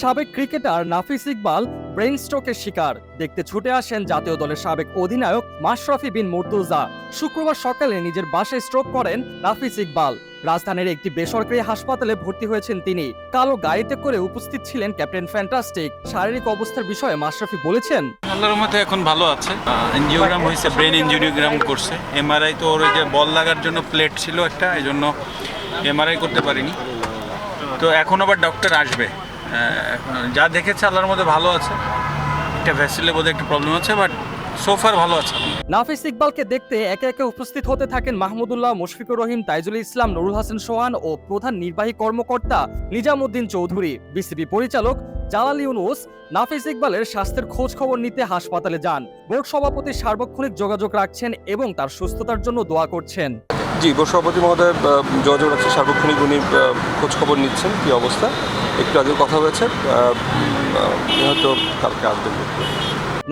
সাবেক ক্রিকেটার নাফিস ইকবাল ব্রেইন স্ট্রোকের শিকার। দেখতে ছুটে আসেন জাতীয় দলের সাবেক অধিনায়ক মাশরাফি বিন মুর্তুজা। শুক্রবার সকালে নিজের বাসায় স্ট্রোক করেন নাফিস ইকবাল। রাজধানীর একটি বেসরকারি হাসপাতালে ভর্তি হয়েছেন তিনি। কালো গাড়িতে করে উপস্থিত ছিলেন ক্যাপ্টেন ফ্যান্টাস্টিক। শারীরিক অবস্থার বিষয়ে মাশরাফি বলেছেন, আল্লাহর মধ্যে এখন ভালো আছে। এনজিওগ্রাম হয়েছে ব্রেন ইঞ্জিওগ্রাম করছে। এমআরআই তো ওর যে বল লাগার জন্য প্লেট ছিল একটা এই জন্য এমআরআই করতে পারিনি। তো এখন আবার ডক্টর আসবে। এখন যা দেখেছে আল্লাহর মধ্যে ভালো আছে। একটা ভ্যাসিলে বোধহয় একটা প্রবলেম আছে বাট সোফার ভালো আছে। নাফিস ইকবালকে দেখতে একে একে উপস্থিত হতে থাকেন মাহমুদুল্লাহ, মুশফিকুর রহিম, তাইজুল ইসলাম, নুরুল হাসান সোহান ও প্রধান নির্বাহী কর্মকর্তা নিজামুদ্দিন চৌধুরী। বিসিবি পরিচালক জালাল ইউনুস, নাফিস ইকবালের স্বাস্থ্যের খোঁজ খবর নিতে হাসপাতালে যান। বোর্ড সভাপতি সার্বক্ষণিক যোগাযোগ রাখছেন এবং তার সুস্থতার জন্য দোয়া করছেন। জি উপসভাপতি মহোদয় যোগাযোগ রাখছে সার্বক্ষণিক উনি আহ, খোঁজ খবর নিচ্ছেন কি অবস্থা? একটু আগে কথা হয়েছে হয়তো কালকে আসবেন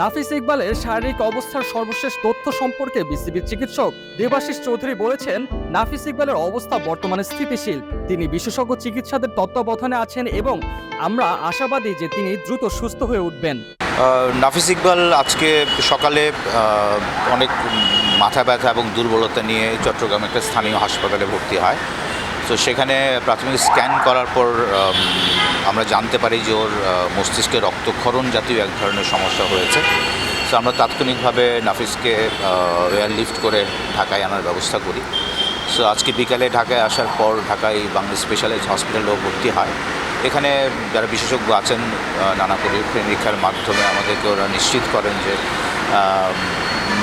নাফিস ইকবালের শারীরিক অবস্থার সর্বশেষ তথ্য সম্পর্কে বিসিবির চিকিৎসক দেবাশিস চৌধুরী বলেছেন নাফিস ইকবালের অবস্থা বর্তমানে স্থিতিশীল। তিনি বিশেষজ্ঞ চিকিৎসাদের তত্ত্বাবধানে আছেন এবং আমরা আশাবাদী যে তিনি দ্রুত সুস্থ হয়ে উঠবেন। নাফিস ইকবাল আজকে সকালে অনেক মাথা ব্যথা এবং দুর্বলতা নিয়ে চট্টগ্রাম একটা স্থানীয় হাসপাতালে ভর্তি হয়। তো সেখানে প্রাথমিক স্ক্যান করার পর আমরা জানতে পারি যে ওর মস্তিষ্কে রক্তক্ষরণ জাতীয় এক ধরনের সমস্যা হয়েছে। তো আমরা তাৎক্ষণিকভাবে নাফিসকে এয়ার লিফট করে ঢাকায় আনার ব্যবস্থা করি। সো আজকে বিকালে ঢাকায় আসার পর ঢাকায় বাংলা স্পেশালাইজ হসপিটালেও ভর্তি হয়। এখানে যারা বিশেষজ্ঞ আছেন নানা পরীক্ষা নিরীক্ষার মাধ্যমে আমাদেরকে ওরা নিশ্চিত করেন যে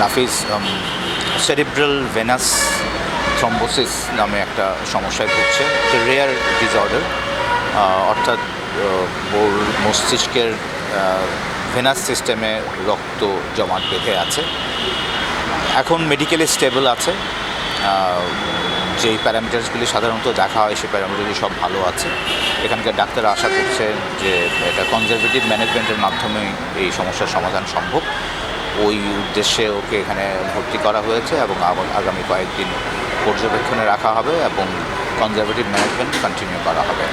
নাফিস সেরিব্রাল ভেনাস থ্রম্বোসিস নামে একটা সমস্যায় ভুগছে। রেয়ার ডিসঅর্ডার অর্থাৎ বোর মস্তিষ্কের ভেনাস সিস্টেমে রক্ত জমাট বেঁধে আছে। এখন মেডিকেলি স্টেবল আছে। যেই প্যারামিটার্সগুলি সাধারণত দেখা হয় সেই প্যারামিটারগুলি সব ভালো আছে। এখানকার ডাক্তার আশা করছেন যে এটা কনজারভেটিভ ম্যানেজমেন্টের মাধ্যমে এই সমস্যার সমাধান সম্ভব। ওই উদ্দেশ্যে ওকে এখানে ভর্তি করা হয়েছে এবং আগামী কয়েকদিন পর্যবেক্ষণে রাখা হবে এবং কনজারভেটিভ ম্যানেজমেন্ট কন্টিনিউ করা হবে।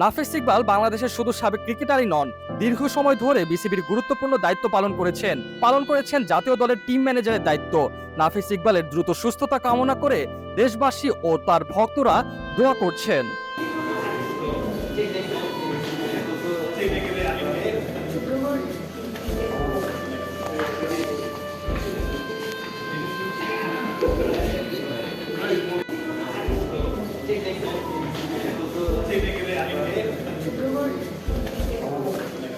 নাফিস ইকবাল বাংলাদেশের শুধু সাবেক ক্রিকেটারই নন দীর্ঘ সময় ধরে বিসিবির গুরুত্বপূর্ণ দায়িত্ব পালন করেছেন পালন করেছেন জাতীয় দলের টিম ম্যানেজারের দায়িত্ব। নাফিস ইকবালের দ্রুত সুস্থতা কামনা করে দেশবাসী ও তার ভক্তরা দোয়া করছেন। Take it, déclaré